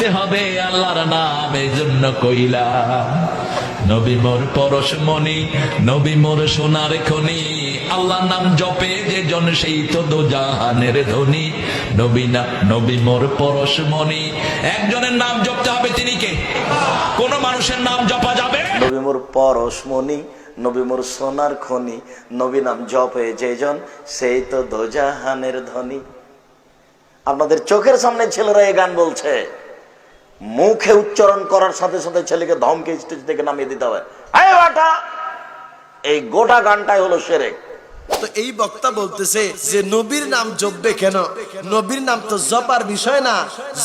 জপতে হবে আল্লাহর নাম এই জন্য কইলাম, নবী মোর পরশমণি নবী মোর সোনার খনি। আল্লাহর নাম জপে যে জন সেই তো দো জাহানের ধনী। নবী না, নবী মোর পরশমণি একজনের নাম জপতে হবে তিনি কে? কোন মানুষের নাম জপা যাবে? নবী মোর পরশমণি নবী মোর সোনার খনি, নবী নাম জপে যেজন সেই তো দোজাহানের ধনী। আপনাদের চোখের সামনে ছেলেরা এই গান বলছে। মুখে উচ্চারণ করার সাথে সাথে ছেলেকে ধমকে স্টেজ থেকে নামিয়ে দিতে হবে। এই গোটা গানটাই হলো সেরে তো এই বক্তা বলতেছে যে, নবীর নাম জব্বে কেন? নবীর নাম তো জপার বিষয় না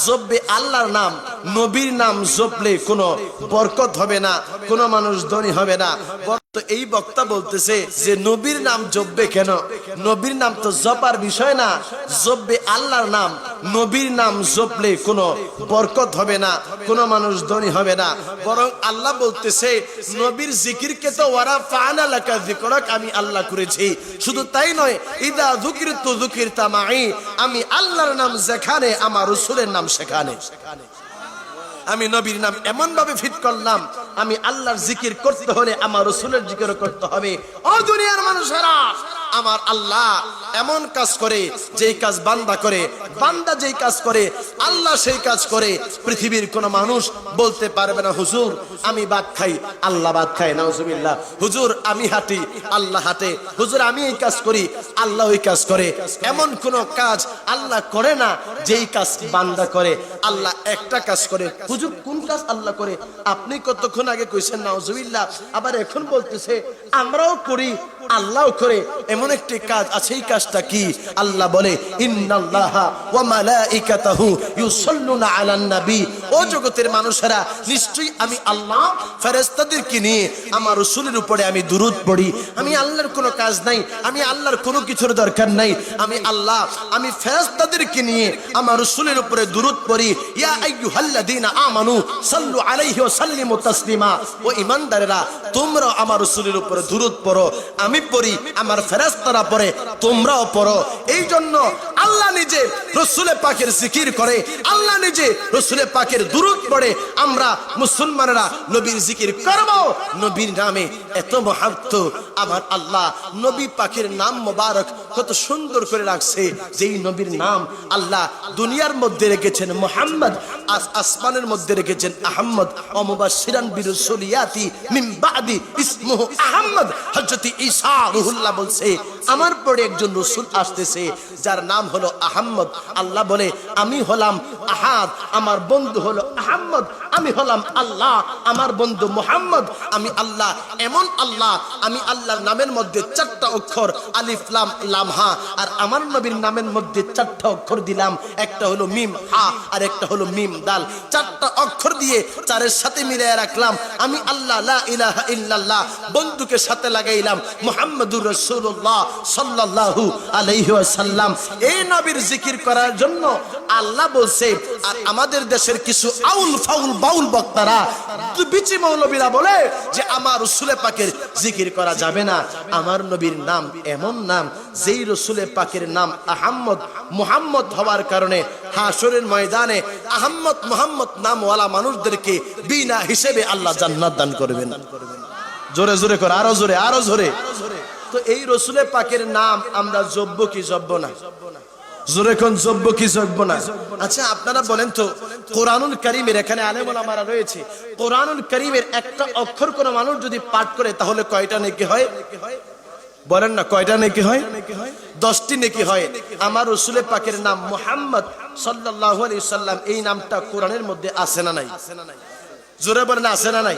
জব্বে আল্লাহর নাম। নবীর নাম জপলে কোনো বরকত হবে না, কোনো মানুষ ধনী হবে না। তো এই বক্তা বলতেছে যে, নবীর নাম জপবে কেন? নবীর নাম তো জপার বিষয় না, জপবে আল্লাহর নাম। নবীর নাম জপলে কোনো বরকত হবে না, কোনো মানুষ ধনী হবে না। বরং আল্লাহ বলতেছে, নবীর জিকিরকে তো ওয়ারা ফানা লাকা যিকরাক, আমি আল্লাহ করেছি। শুধু তাই নয়, ইদা যুকির তো যুকির তামাই আমি আল্লাহর নাম যেখানে, আমার রসুলের নাম সেখানে। আমি নবীর নাম এমন ভাবে ফিট করলাম, আমি আল্লাহর জিকির করতে হলে আমার রসুলের জিকিরও করতে হবে। ও দুনিয়ার মানুষেরা, আমার আল্লাহ এমন কাজ করে, যেই কাজ বান্দা করে, বান্দা যেই কাজ করে, আল্লাহ সেই কাজ করে, পৃথিবীর কোন মানুষ বলতে পারবে না, হুজুর, আমি বাদ খাই, আল্লাহ বাদ খাই নাউজুবিল্লাহ। হুজুর, আমি হাঁটি, আল্লাহ হাঁটে। হুজুর, আমি এই কাজ করি, আল্লাহ ওই কাজ করে। এমন কোন কাজ আল্লাহ করে না, যেই কাজ বান্দা করে। আল্লাহ একটা কাজ করে। হুজুর, কোন কাজ আল্লাহ করে? আপনি কতক্ষণ আগে কইছেন, নাউজুবিল্লাহ। আবার এখন বলতেছে, আমরাও করি, আল্লাহও করে। এমন একটি কাজ আছে, এই কাজটা কি? আল্লাহ বলে উপরে পড়ি। তোমরা আমার রাসূলের উপরে দুরূদ পড়ো। আমি পড়ি, আমার ফেরেশতারা পড়ে। তোমরাও পড়ো। এই জন্য আল্লাহ নিজে রসুলে পাকের জিকির করে, আল্লাহ নিজে রসুলে পাকের দুরুদ পড়ে, আমরা মুসলমানেরা নবীর জিকির করব। নবীর নামে এত মহাত্ম আমার আল্লাহ নবী পাকের নাম মোবারক কত সুন্দর করে রাখছে, যেই নবীর নাম আল্লাহ দুনিয়ার মধ্যে রেখেছেন মোহাম্মদ, আস- আসমানের মধ্যে রেখেছেন আহম্মদ অমুবাসিরান বিরসুলিয়াতি মিন বাদি ইসমুহু আহম্মদ। হযরত ঈসা রুহুল্লাহ বলছে, আমার পরে একজন রসুল আসতেছে, যার নাম হলো আহম্মদ। আল্লাহ বলে আমি হলাম আহাদ আমার বন্ধু হলো আহম্মদ। আমি হলাম আল্লাহ, আমার বন্ধু মোহাম্মদ। আমি আল্লাহ, এমন আল্লাহ, আমি আল্লাহর নামের মধ্যে চারটা অক্ষর, আলিফ, লাম লাম, হা। আর আমার নবীর নামের মধ্যে চারটা অক্ষর দিলাম। একটা হলো মিম, হা, আর একটা হলো মিম, দাল। চারটা অক্ষর দিয়ে চারের সাথে মিলিয়ে রাখলাম। আমি আল্লাহ, লা ইলাহা ইল্লাল্লাহ, বন্ধুকে সাথে লাগাইলাম। মুহাম্মাদুর রাসূলুল্লাহ সাল্লাল্লাহু আলাইহি ওয়াসাল্লাম। এই নবীর জিকির করার জন্য আল্লাহ বলছে, আর আমাদের দেশের কিছু আউল ফাউল বাউল বক্তারা বিচি মৌলবীরা বলে যে আমার রসুলে পাকের জিকির করা যাবে না। আমার নবীর নাম এমন নাম, যেই রসুলে পাকের নাম আহম্মদ মুহাম্মদ হওয়ার কারণে হাসরের ময়দানে আহম্মদ মুহাম্মদ নামওয়ালা মানুষদেরকে বিনা হিসেবে আল্লাহ জান্নাত দান করবেন। জোরে জোরে করে, আরও জোরে আরও জোরে। তো এই রসুলে পাকের নাম আমরা জব্য কি জব্য না? জোরে কোন জব্য কি জব্য না? আচ্ছা আপনারা বলেন তো কোরআনুল করিমের এখানে আলেমুল আমারা রয়েছে। কোরআনুল করিমের একটা অক্ষর কোন মানুষ যদি পাঠ করে, তাহলে কয়টা নেকি হয়? বলেন না, কয়টা নেকি হয়? দশটি নেকি হয়। আমার রসুলে পাকের নাম মোহাম্মদ সাল্লাহ আলি সাল্লাম এই নামটা কোরআনের মধ্যে আসে না নাই? জোরে বলেন, আছে না নাই?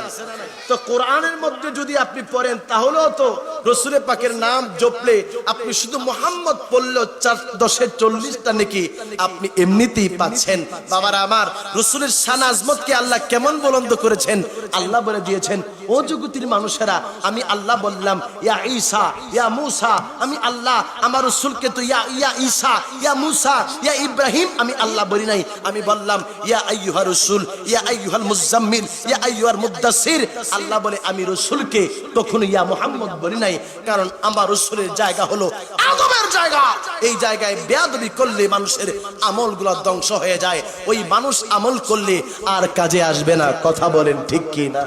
তো কোরআনের মধ্যে যদি আপনি পড়েন, তাহলেও তো রসুলের পাকের নাম জপলে আপনি শুধু মোহাম্মদ পড়লেও চার দশে চল্লিশটা নাকি আপনি এমনিতেই পাচ্ছেন। বাবারা আমার, রসুলের শান আজমতকে আল্লাহ কেমন বলন্দ করেছেন? আল্লাহ বলে দিয়েছেন, ও জগতির মানুষেরা, আমি আল্লাহ বললাম, ইয়া ঈসা, ইয়া মুসা, আমি আল্লাহ, আমার রসুলকে তো ইয়া ইয়া ঈসা, ইয়া মুসা, ইয়া ইব্রাহিম, আমি আল্লাহ বলি নাই। আমি বললাম, ইয়া আইয়ুহা রসুল, ইয়া আইয়ুহাল মুজাম্মিল ইয়া আইয়ুহাল মুদাসির আল্লাহ বলে, আমি রসুলকে তখন ইয়া মোহাম্মদ বলি নাই, কারণ আমার রসুলের জায়গা হলো আদমের জায়গা। এই জায়গায় বেয়াদবি করলে মানুষের আমলগুলো ধ্বংস হয়ে যায়। ওই মানুষ আমল করলে আর কাজে আসবে না। কথা বলেন ঠিক কি না